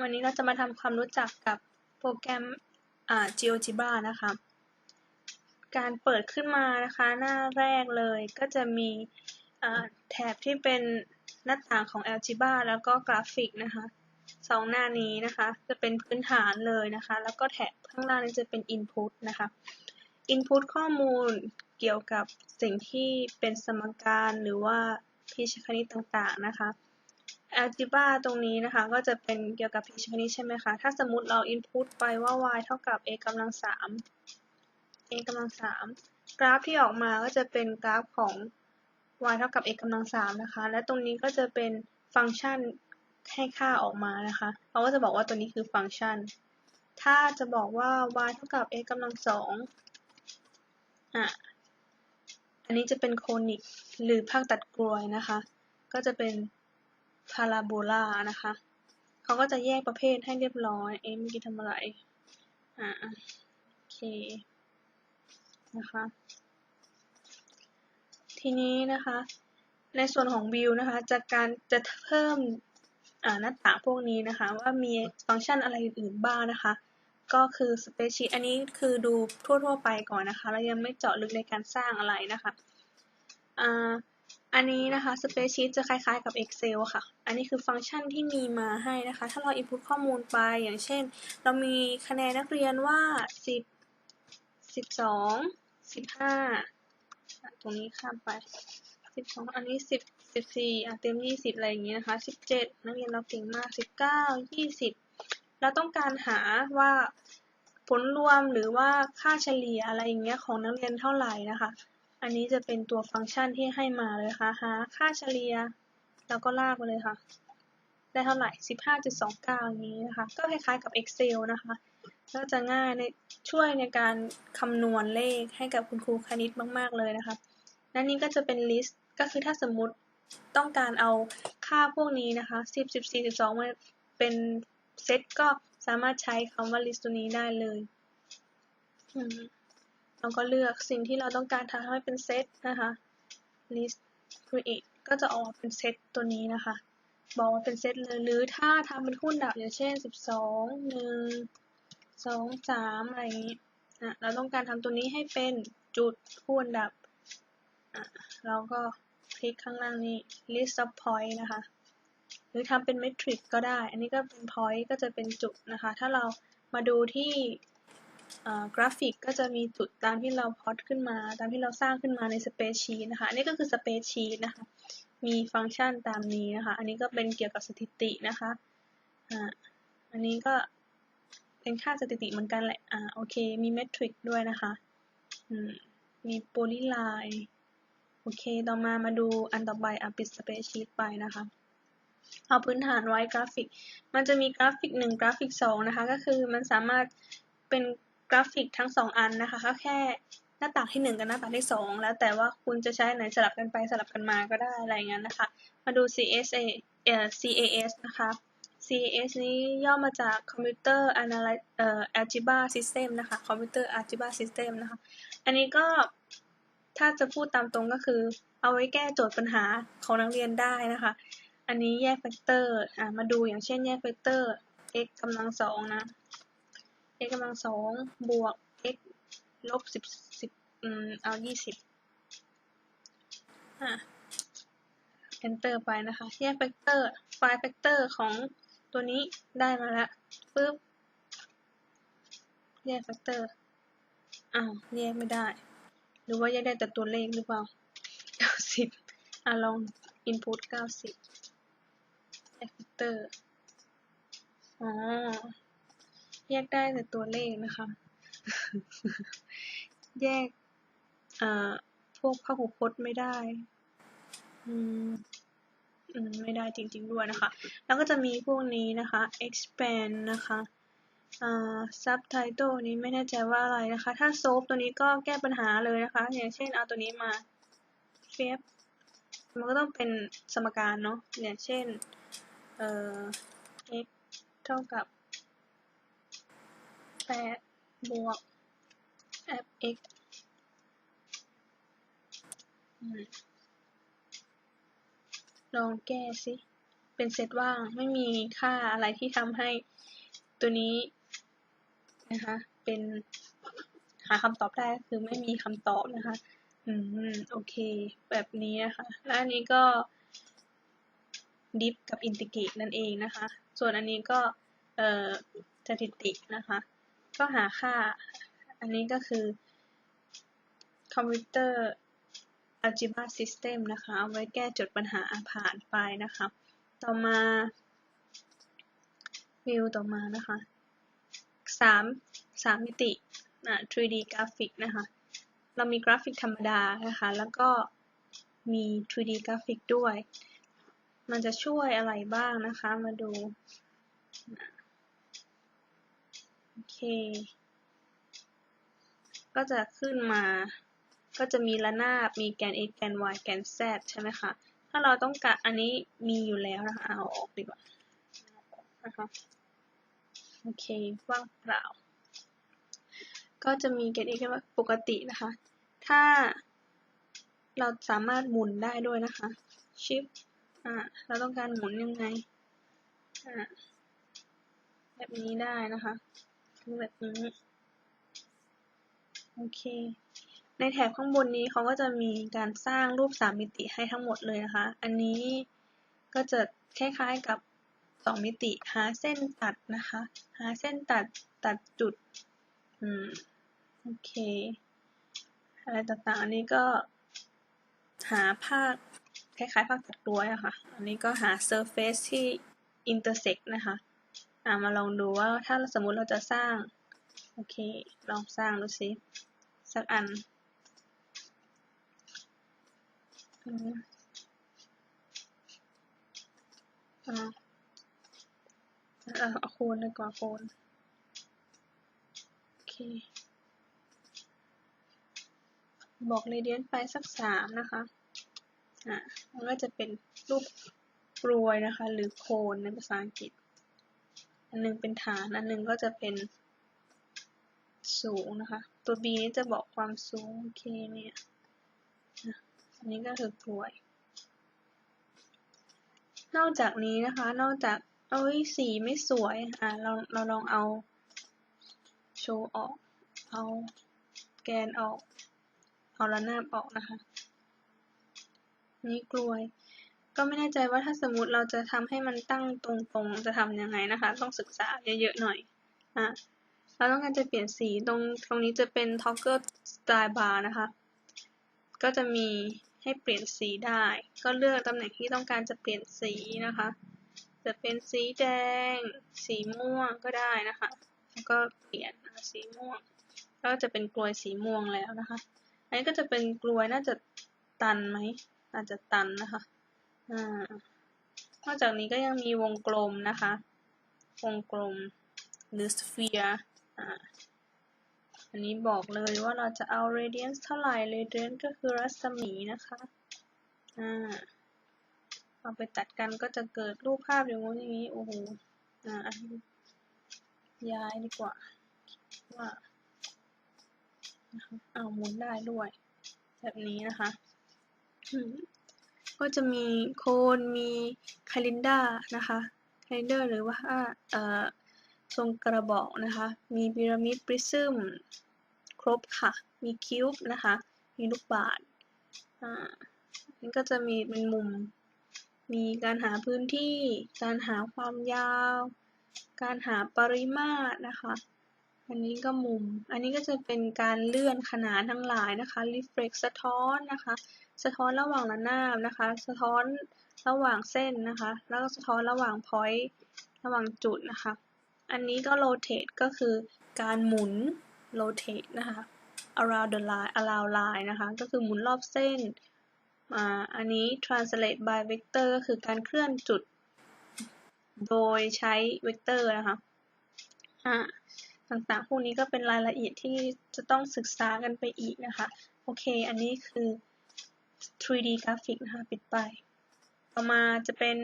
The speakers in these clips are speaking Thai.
วันนี้เราจะมาทำความรู้จักกับโปรแกรม GeoGebra นะคะ การเปิดขึ้นมานะคะหน้าแรกเลยก็จะมีแถบที่เป็นหน้าต่างของ Algebra แล้วก็กราฟิกนะคะสองหน้านี้นะคะจะเป็นพื้นฐานเลยนะคะ แล้วก็แถบข้างล่างนี้จะเป็น Input นะคะ Input ข้อมูลเกี่ยวกับสิ่งที่เป็นสมการหรือว่าพิชคณิตต่างๆนะคะ algebra ตรงนี้นะคะ ก็จะเป็นเกี่ยวกับพิชคณิตใช่ไหมคะ ถ้าสมมติเรา input ไปว่า y เท่ากับ a กำลังสาม a กำลังสามกราฟที่ออกมาก็จะเป็นกราฟของ y เท่ากับ a กำลังสามนะคะ และตรงนี้ก็จะเป็นฟังก์ชันให้ค่าออกมานะคะ เราก็จะบอกว่าตัวนี้คือฟังก์ชัน ถ้าจะบอกว่า y เท่ากับ a กำลังสองอะ อันนี้จะเป็นโคนิกหรือภาคตัดกลวยนะคะ ก็จะเป็น พาราโบลานะคะเขาก็จะแยกประเภทให้เรียบร้อย เอ๊ะเมื่อกี้ทำอะไร อ่าโอเค นะคะ ทีนี้นะคะ ในส่วนของวิวนะคะ จากการจะเพิ่มหน้าต่างพวกนี้นะคะ ว่ามีฟังก์ชันอะไรอื่นบ้างนะคะ ก็คือ Spreadsheet อันนี้คือดูทั่วๆไปก่อนนะคะ เรายังไม่เจาะลึกในการสร้างอะไรนะคะ อ่า อันนี้นะคะ Spreadsheet จะคล้ายๆกับ Excel ค่ะ อันนี้คือฟังก์ชันที่มีมาให้นะคะ ถ้าเรา input ข้อมูลไป อย่างเช่น เรามีคะแนนนักเรียนว่า 10 12 15 ตรงนี้ข้ามไป 12 อันนี้ 10 14อะเต็ม 20 อะไรอย่างเงี้ยนะคะ 17 นักเรียนเราเก่งมาก 19 20 เราต้องการหาว่าผลรวมหรือว่าค่าเฉลี่ยอะไรอย่างเงี้ยของนักเรียนเท่าไหร่นะคะ อันนี้จะเป็นตัวฟังก์ชันที่ให้มาเลยค่ะหาค่าเฉลี่ย แล้วก็ลากไปเลยค่ะ ได้เท่าไหร่ 15.29 อย่างนี้นะคะ ก็คล้ายๆกับ Excel นะคะ ก็จะง่ายในช่วยในการคำนวณเลขให้กับคุณครูคณิตมาก ๆ เลยนะคะและนี่ก็จะเป็น list ก็คือถ้าสมมติต้องการเอาค่าพวกนี้นะคะ 10 14 12มาเป็นเซตก็สามารถใช้คำว่า list ตัวนี้ได้เลย เราก็เลือกสิ่งที่เราต้องการทำให้เป็นเซตนะคะ list create ก็จะออกเป็นเซตตัวนี้นะคะ บอกว่าเป็นเซตเลยหรือถ้าทำเป็นหุ้นดับอย่างเช่น 12 1 2 3 อะไรอย่างนี้อะเราต้องการทำตัวนี้ให้เป็นจุดหุ้นดับเราก็คลิกข้างล่างนี้ list of point นะคะ หรือทำเป็นเมทริกก็ได้ อันนี้ก็เป็น point ก็จะเป็นจุดนะคะ ถ้าเรามาดูที่ กราฟิกก็จะมีจุดตามที่เราพอตขึ้นมา ตามที่เราสร้างขึ้นมาใน Spreadsheet นะคะ อันนี้ก็คือ Spreadsheet นะคะ มีฟังก์ชันตามนี้นะคะ อันนี้ก็เป็นเกี่ยวกับสถิตินะคะอ่าอันนี้ก็เป็นค่าสถิติเหมือนกันแหละ อ่า โอเค มีเมทริกด้วยนะคะ อืม มีโพลีไลน์โอเค ต่อมามาดูอันต่อไปอะปิด Spreadsheet ไปนะคะ เอาพื้นฐานไว้กราฟิก มันจะมีกราฟิก 1 กราฟิก 2 นะคะ ก็คือมันสามารถเป็น ราฟิกทั้งสองอันนะคะก็แค่หน้าต่างที่หนึ่งกับหน้าต่างที่สองแล้วแต่ว่าคุณจะใช้ไหนสลับกันไปสลับกันมาก็ได้อะไรเงี้ยนะคะ มาดู CSA เอ่อ CAS นะคะ CAS นี้ย่อมาจาก Computer Analysis เอ่อ Algebra System นะคะ Computer Algebra System นะคะ อันนี้ก็ถ้าจะพูดตามตรงก็คือ เอาไว้แก้โจทย์ปัญหาของนักเรียนได้นะคะ อันนี้แยกแฟกเตอร์ อ่า มาดูอย่างเช่นแยกแฟกเตอร์ x กำลังสองนะ x กำลังสองบวก x ลบสิบสิบอืมเอายี่สิบอะ enter ไปนะคะแยกแฟกเตอร์ไฟล์แฟกเตอร์ของตัวนี้ได้มาแล้วปึ๊บแยกแฟกเตอร์อ้าวแยกไม่ได้ หรือว่าแยกได้แต่ตัวเลขหรือเปล่าเก้าสิบอะลอง input เก้าสิบแยกแฟกเตอร์อ๋อ แยกได้แต่ตัวเลขนะคะ แยกพวกพหุพจน์ไม่ได้ อืมไม่ได้จริง ๆ ด้วยนะคะ แล้วก็จะมีพวกนี้นะคะ expand นะคะอ่า subtitle นี้ไม่แน่ใจว่าอะไรนะคะ ถ้า solve ตัวนี้ก็แก้ปัญหาเลยนะคะ อย่างเช่นเอาตัวนี้มาเฟบมันก็ต้องเป็นสมการเนาะอย่างเช่นเอ่อ x เท่ากับ แปดบวก fx ลองแก้สิ เป็นเซตว่างไม่มีค่าอะไรที่ทำให้ตัวนี้นะคะ เป็นหาคำตอบได้คือไม่มีคำตอบนะคะ อืม โอเค แบบนี้นะคะ แล้วอันนี้ก็ดิฟกับอินทิเกรตนั่นเองนะคะ ส่วนอันนี้ก็ เอ่อสถิตินะคะ ก็หาค่า อันนี้ก็คือคอมพิวเตอร์ algebra system นะคะ เอาไว้แก้โจทย์ปัญหาผ่านไปนะคะ ต่อมาวิวต่อมานะคะสามสามมิติอ่า 3D กราฟิกนะคะ เรามีกราฟิกธรรมดานะคะ แล้วก็มี 3D กราฟิกด้วย มันจะช่วยอะไรบ้างนะคะ มาดู โอเค ก็จะขึ้นมา ก็จะมีระนาบ มีแกน x แกน y แกน z ใช่ไหมคะ ถ้าเราต้องการ อันนี้มีอยู่แล้วนะคะเอาออกดีกว่า นะคะ โอเค ว่างเปล่า ก็จะมีแกน x ปกตินะคะ ถ้าเราสามารถหมุนได้ด้วยนะคะ shift อ่า เราต้องการหมุนยังไง อ่า แบบนี้ได้นะคะ คือแบบนี้ โอเค ในแถบข้างบนนี้เขาก็จะมีการสร้างรูปสามมิติให้ทั้งหมดเลยนะคะ อันนี้ก็จะคล้ายๆกับสองมิติ หาเส้นตัดนะคะ หาเส้นตัดตัดจุด อืม โอเค อะไรต่างๆ อันนี้ก็หาภาคคล้ายๆภาคตัดตัวอะค่ะ อันนี้ก็หา surface ที่ intersect นะคะ อ่ามาลองดูว่าถ้าสมมุติเราจะสร้าง โอเค ลองสร้างดูสิ สักอันอ่าเอาคนเลยก่อนโคนโอเค บอกเรเดียนไปสักสามนะคะอ่ามันก็จะเป็นรูปกรวยนะคะ หรือโคนในภาษาอังกฤษ อันนึงเป็นฐาน อันนึงก็จะเป็นสูงนะคะ ตัว b นี้จะบอกความสูง โอเคเนี่ยอันนี้ก็คือกลวย นอกจากนี้นะคะ นอกจากเอ้ยสีไม่สวย อ่าเราเราลองเอาโชว์ออก เอาแกนออก เอาระนาบออกนะคะ นี่กลวย ก็ไม่แน่ใจว่าถ้าสมมติเราจะทำให้มันตั้งตรงๆ จะทำยังไงนะคะ ต้องศึกษาเยอะๆหน่อยอะเราต้องการจะเปลี่ยนสีตรงตรงนี้จะเป็น toggle style bar นะคะ ก็จะมีให้เปลี่ยนสีได้ ก็เลือกตำแหน่งที่ต้องการจะเปลี่ยนสีนะคะ จะเป็นสีแดง สีม่วงก็ได้นะคะ แล้วก็เปลี่ยนสีม่วง ก็จะเป็นกลวยสีม่วงแล้วนะคะ อันนี้ก็จะเป็นกลวยน่าจะตันไหมอาจจะตันนะคะ นอกจากนี้ก็ยังมีวงกลมนะคะ วงกลมหรือ sphere อันนี้บอกเลยว่าเราจะเอา radiance เท่าไหร่ radiance ก็คือรัศมีนะคะเอาไปตัดกันก็จะเกิดรูปภาพอย่างนี้อย่างนี้ โอ้โหย้ายดีกว่าว่าเอาหมุนได้ด้วย แบบนี้นะคะ ก็จะมีโคนมีคาลินดานะคะคาลินเดอร์หรือว่าเอ่อทรงกระบอกนะคะ มีพีระมิดปริซึมครบค่ะ มีคิวบ์นะคะ มีลูกบาศก์อ่านี่ก็จะมีเป็นมุม มีการหาพื้นที่ การหาความยาว การหาปริมาตรนะคะ อันนี้ก็มุม อันนี้ก็จะเป็นการเลื่อนขนานทั้งหลายนะคะ reflect สะท้อนนะคะ สะท้อนระหว่างระนาบนะคะ สะท้อนระหว่างเส้นนะคะ แล้วก็สะท้อนระหว่าง point ระหว่างจุดนะคะ อันนี้ก็ rotate ก็คือการหมุน rotate นะคะ around the line around line นะคะ ก็คือหมุนรอบเส้น อ่า อันนี้ translate by vector ก็คือการเคลื่อนจุด โดยใช้เวกเตอร์นะคะ อ่า ต่างๆ พวกนี้ก็เป็นรายละเอียดที่จะต้องศึกษากันไปอีกนะคะ โอเค อันนี้คือ 3D กราฟิกนะคะ ปิดไป ต่อมาจะเป็น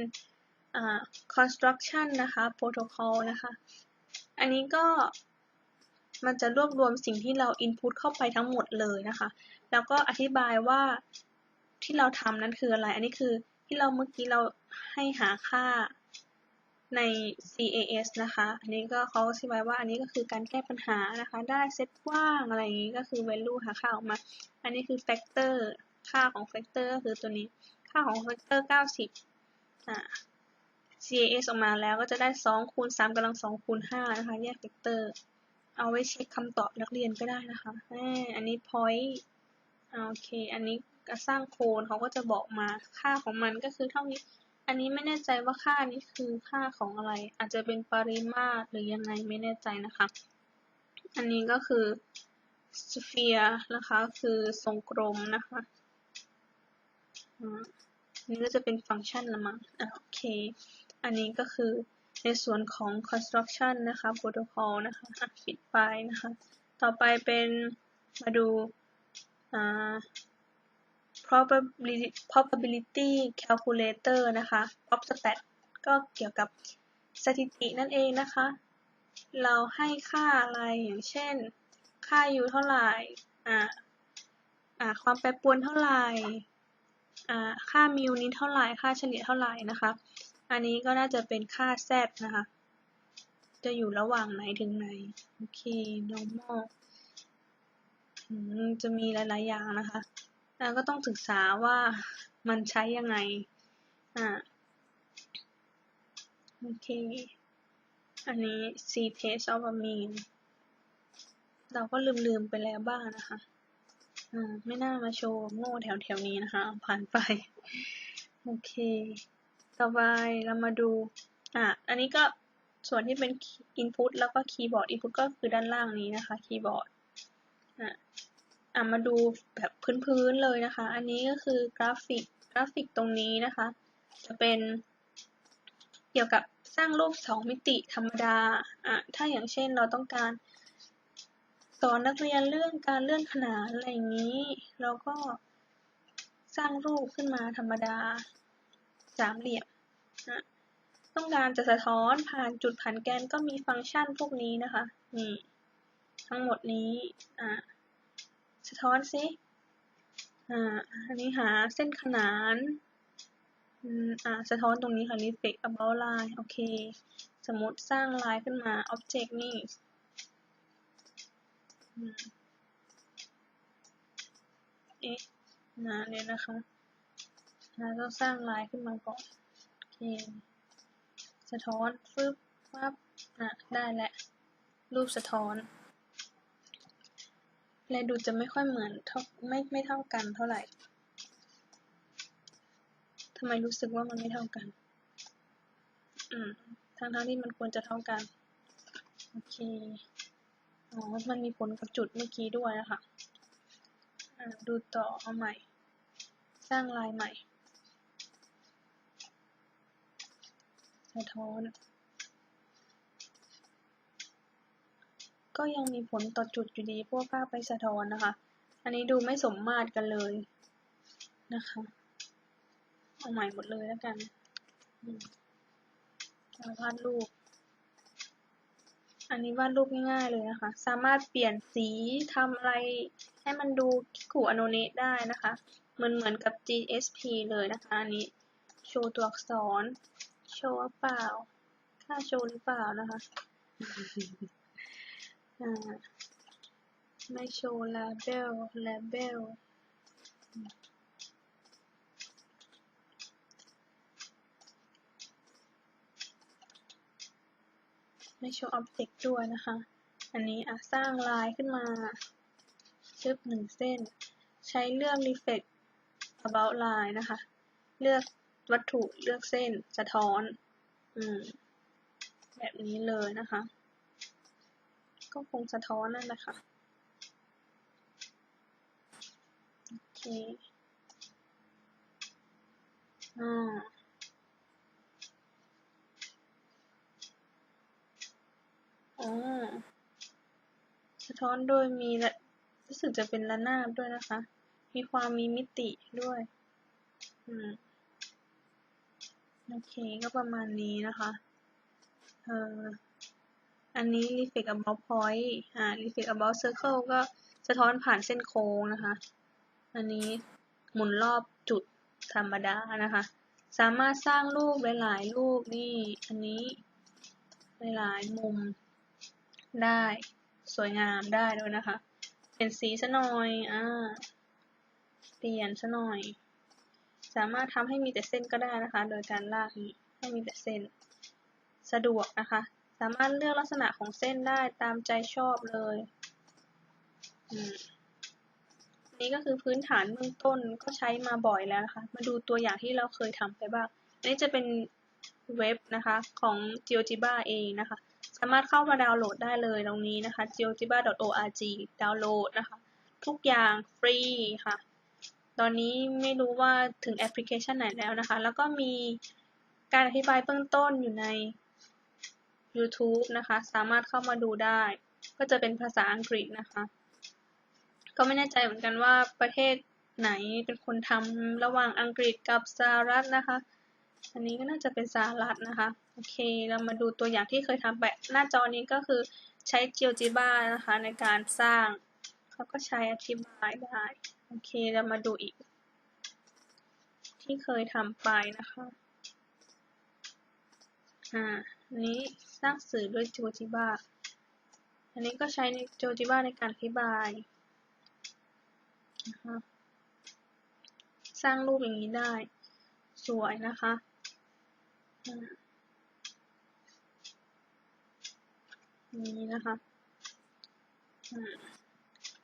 construction นะคะ protocol นะคะ อันนี้ก็มันจะรวบรวมสิ่งที่เรา input เข้าไปทั้งหมดเลยนะคะ แล้วก็อธิบายว่าที่เราทำนั้นคืออะไร อันนี้คือที่เราเมื่อกี้เราให้หาค่า ใน CAS นะคะ อันนี้ก็เขาอธิบายว่าอันนี้ก็คือการแก้ปัญหานะคะ ได้เซตกว้างอะไรอย่างนี้ก็คือ value หาค่าออกมา อันนี้คือ factor ค่าของ factor ก็คือตัวนี้ ค่าของ factor 90อ่า CAS ออกมาแล้วก็จะได้ 2 คูณ3กำลัง2คูณ5นะคะ แยก factor เอาไว้เช็คคำตอบนักเรียนก็ได้นะคะอันนี้ point โอเค อันนี้สร้างโคนเขาก็จะบอกมาค่าของมันก็คือเท่านี้ อันนี้ไม่แน่ใจว่าค่านี้คือค่าของอะไร อาจจะเป็นปริมาตรหรือยังไงไม่แน่ใจนะคะ อันนี้ก็คือ sphere นะคะ คือทรงกลมนะคะอันนี้ก็จะเป็นฟังก์ชันละมั้งโอเค อันนี้ก็คือในส่วนของ construction นะคะ protocol นะคะปิดไปนะคะ ต่อไปเป็นมาดู probability probability calculator นะคะ PropStat ก็เกี่ยวกับสถิตินั่นเองนะคะ เราให้ค่าอะไรอย่างเช่น ค่า u เท่าไหร่ อ่า อ่า ความแปรปรวนเท่าไหร่ อ่า ค่ามิวนี้เท่าไหร่ ค่าเฉลี่ยเท่าไหร่นะคะ อันนี้ก็น่าจะเป็นค่า z นะคะ จะอยู่ระหว่างไหนถึงไหน โอเค normal จะมีหลาย ๆ อย่างนะคะ แล้วก็ต้องศึกษาว่ามันใช้ยังไง อ่า โอเค อันนี้ C test of a mean เราก็ลืมๆไปแล้วบ้างนะคะ อ่า ไม่น่ามาโชว์โง่แถวๆนี้นะคะ ผ่านไป โอเค ต่อไปเรามาดู อ่าอันนี้ก็ส่วนที่เป็น input แล้วก็ keyboard input ก็คือด้านล่างนี้นะคะ keyboard อ่าอะ มาดูแบบพื้นๆเลยนะคะ อันนี้ก็คือกราฟิกกราฟิกตรงนี้นะคะ จะเป็นเกี่ยวกับสร้างรูปสองมิติธรรมดาอะถ้าอย่างเช่นเราต้องการสอนนักเรียนเรื่องการเลื่อนขนานอะไรอย่างนี้ เราก็สร้างรูปขึ้นมาธรรมดาสามเหลี่ยมนะต้องการจะสะท้อนผ่านจุดผ่านแกนก็มีฟังก์ชันพวกนี้นะคะนี่ทั้งหมดนี้อะ สะท้อนสิอ่าอันนี้หาเส้นขนานอ่าสะท้อนตรงนี้ค่ะ reflect about line โอเค สมมติสร้างลายขึ้นมา object นี่เอ๊ะนะเนี่ยนะคะเราต้องสร้างลายขึ้นมาก่อนโอเคสะท้อนฟึบปั๊บอะได้แล้วรูปสะท้อน และดูจะไม่ค่อยเหมือนเท่าไม่ไม่เท่ากันเท่าไหร่ทำไมรู้สึกว่ามันไม่เท่ากัน อืมทั้งทั้งที่มันควรจะเท่ากัน โอเค อ๋อ มันมีผลกับจุดเมื่อกี้ด้วยนะคะอ่าดูต่อเอาใหม่ สร้างลายใหม่ สะท้อน ก็ยังมีผลต่อจุดอยู่ดีพวกภาพไปสะท้อนนะคะ อันนี้ดูไม่สมมาตรกันเลยนะคะ เอาใหม่หมดเลยแล้วกันการวาดรูป อันนี้วาดรูปง่ายๆเลยนะคะ สามารถเปลี่ยนสีทำอะไรให้มันดูขู่อโนเนตได้นะคะ เหมือนเหมือนกับ GSP เลยนะคะ อันนี้โชว์ตัวอักษร โชว์เปล่า ค่าโชว์หรือเปล่านะคะ ไม่โชว์ลาเบลลาเบลไม่โชว์อ็อบเจกต์ด้วยนะคะ อันนี้อะสร้างลายขึ้นมาชึบหนึ่งเส้น ใช้เลือก reflect about line นะคะ เลือกวัตถุเลือกเส้นสะท้อน อืม แบบนี้เลยนะคะ ก็คงสะท้อนนั่นแหละค่ะ โอเคอ่าอ๋อสะท้อนโดยมีรู้สึกจะเป็นระนาบด้วยนะคะ มีความมีมิติด้วย อืม โอเค ก็ประมาณนี้นะคะ เออ อันนี้ reflect about point อ่า reflect about circle ก็สะท้อนผ่านเส้นโค้งนะคะ อันนี้หมุนรอบจุดธรรมดานะคะ สามารถสร้างรูปหลายๆ รูปนี่อันนี้หลายๆมุมได้สวยงามได้ด้วยนะคะ เป็นสีซะหน่อยอ่าเปลี่ยนซะหน่อย สามารถทำให้มีแต่เส้นก็ได้นะคะ โดยการลากนี้ให้มีแต่เส้น สะดวกนะคะ สามารถเลือกลักษณะของเส้นได้ตามใจชอบเลยอืมนี่ก็คือพื้นฐานเบื้องต้นก็ใช้มาบ่อยแล้วนะคะ มาดูตัวอย่างที่เราเคยทำไปบ้างนนี้จะเป็นเว็บนะคะของ GeoGebra เองนะคะ สามารถเข้ามาดาวน์โหลดได้เลยตรงนี้นะคะ geogebra.org ดาวน์โหลดนะคะ ทุกอย่างฟรีค่ะ ตอนนี้ไม่รู้ว่าถึงแอปพลิเคชันไหนแล้วนะคะ แล้วก็มีการอธิบายเบื้องต้นอยู่ใน YouTube นะคะ สามารถเข้ามาดูได้ ก็จะเป็นภาษาอังกฤษนะคะ ก็ไม่แน่ใจเหมือนกันว่าประเทศไหนเป็นคนทำระหว่างอังกฤษกับสหรัฐนะคะ อันนี้ก็น่าจะเป็นสหรัฐนะคะ โอเค เรามาดูตัวอย่างที่เคยทำไปหน้าจอนี้ก็คือใช้ GeoGebra นะคะในการสร้าง เขาก็ใช้อธิบายได้ โอเค เรามาดูอีก ที่เคยทำไปนะคะ อ่า อันนี้สร้างสื่อด้วย GeoGebra อันนี้ก็ใช้ใน GeoGebra ในการอธิบายนะคะสร้างรูปอย่างนี้ได้ สวยนะคะนี้นะคะ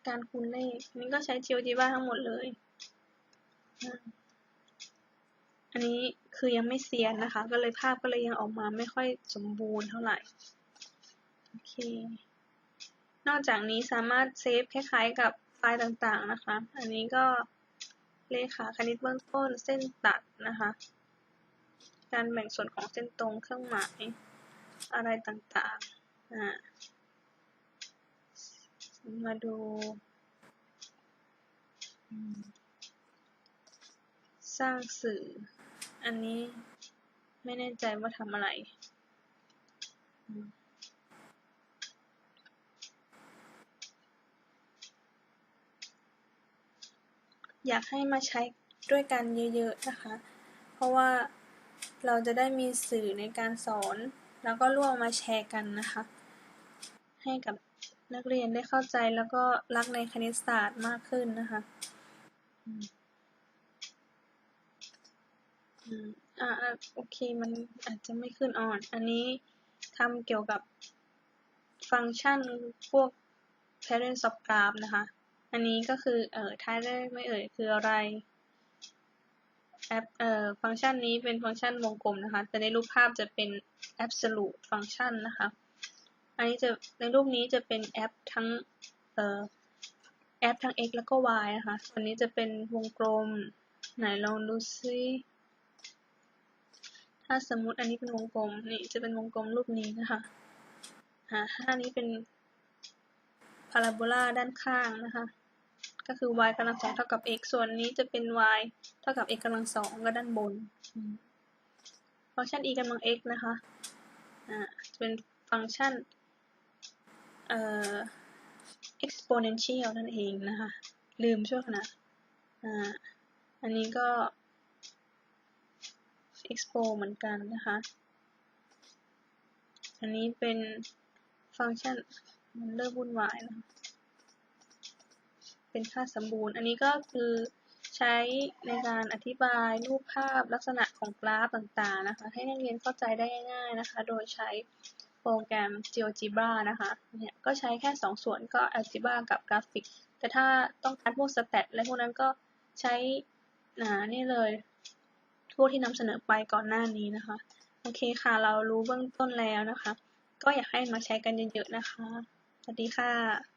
การคูณเลขนี่ก็ใช้ GeoGebra ทั้งหมดเลย อันนี้คือยังไม่เซียนนะคะ ก็เลยภาพก็เลยยังออกมาไม่ค่อยสมบูรณ์เท่าไหร่ โอเค นอกจากนี้สามารถเซฟคล้ายๆกับไฟล์ต่างๆนะคะ อันนี้ก็เลขาคณิตเบื้องต้นเส้นตัดนะคะ การแบ่งส่วนของเส้นตรงเครื่องหมายอะไรต่างๆ อ่า มาดูสร้างสื่อ อันนี้ไม่แน่ใจว่าทำอะไร อยากให้มาใช้ด้วยกันเยอะๆนะคะ เพราะว่าเราจะได้มีสื่อในการสอน แล้วก็ร่วมมาแชร์กันนะคะ ให้กับนักเรียนได้เข้าใจแล้วก็รักในคณิตศาสตร์มากขึ้นนะคะ อ่าโอเค มันอาจจะไม่ขึ้นอ่อน อันนี้ทำเกี่ยวกับฟังก์ชันพวก parent of graph นะคะ อันนี้ก็คือ เอ่อท้ายได้ไม่เอ่ย คืออะไร แอป เอ่อ ฟังก์ชันนี้เป็นฟังก์ชันวงกลมนะคะ แต่ในรูปภาพจะเป็น absolute function นะคะ อันนี้จะ ในรูปนี้จะเป็นแอปทั้ง เอ่อ แอปทั้ง x แล้วก็ y นะคะส่วนนี้จะเป็นวงกลม ไหนลองดูซิ ถ้าสมมติอันนี้เป็นวงกลมนี่จะเป็นวงกลมรูปนี้นะคะอ่าถ้าอันนี้เป็นพาราโบลาด้านข้างนะคะ ก็คือ y กำลังสองเท่ากับ x ส่วนนี้จะเป็น y เท่ากับ x กำลังสองก็ด้านบน ฟังก์ชัน e กำลัง x นะคะอ่าจะเป็นฟังก์ชันเอ่อ exponential นั่นเองนะคะ ลืมช่วงขณะอ่าอันนี้ก็ expo เหมือนกันนะคะ อันนี้เป็นฟังก์ชันมันเริ่มวุ่นวายแล้วเป็นค่าสมบูรณ์ อันนี้ก็คือใช้ในการอธิบายรูปภาพลักษณะของกราฟต่างๆนะคะ ให้นักเรียนเข้าใจได้ง่าย ๆนะคะ โดยใช้โปรแกรม GeoGebra นะคะเนี่ยก็ใช้แค่ 2 ส่วนก็ Algebra กับกราฟิก แต่ถ้าต้องการพวกสแตทและพวกนั้นก็ใช้นานี่เลย พวกที่นำเสนอไปก่อนหน้านี้นะคะ โอเคค่ะ เรารู้เบื้องต้นแล้วนะคะ ก็อยากให้มาใช้กันเยอะๆนะคะ สวัสดีค่ะ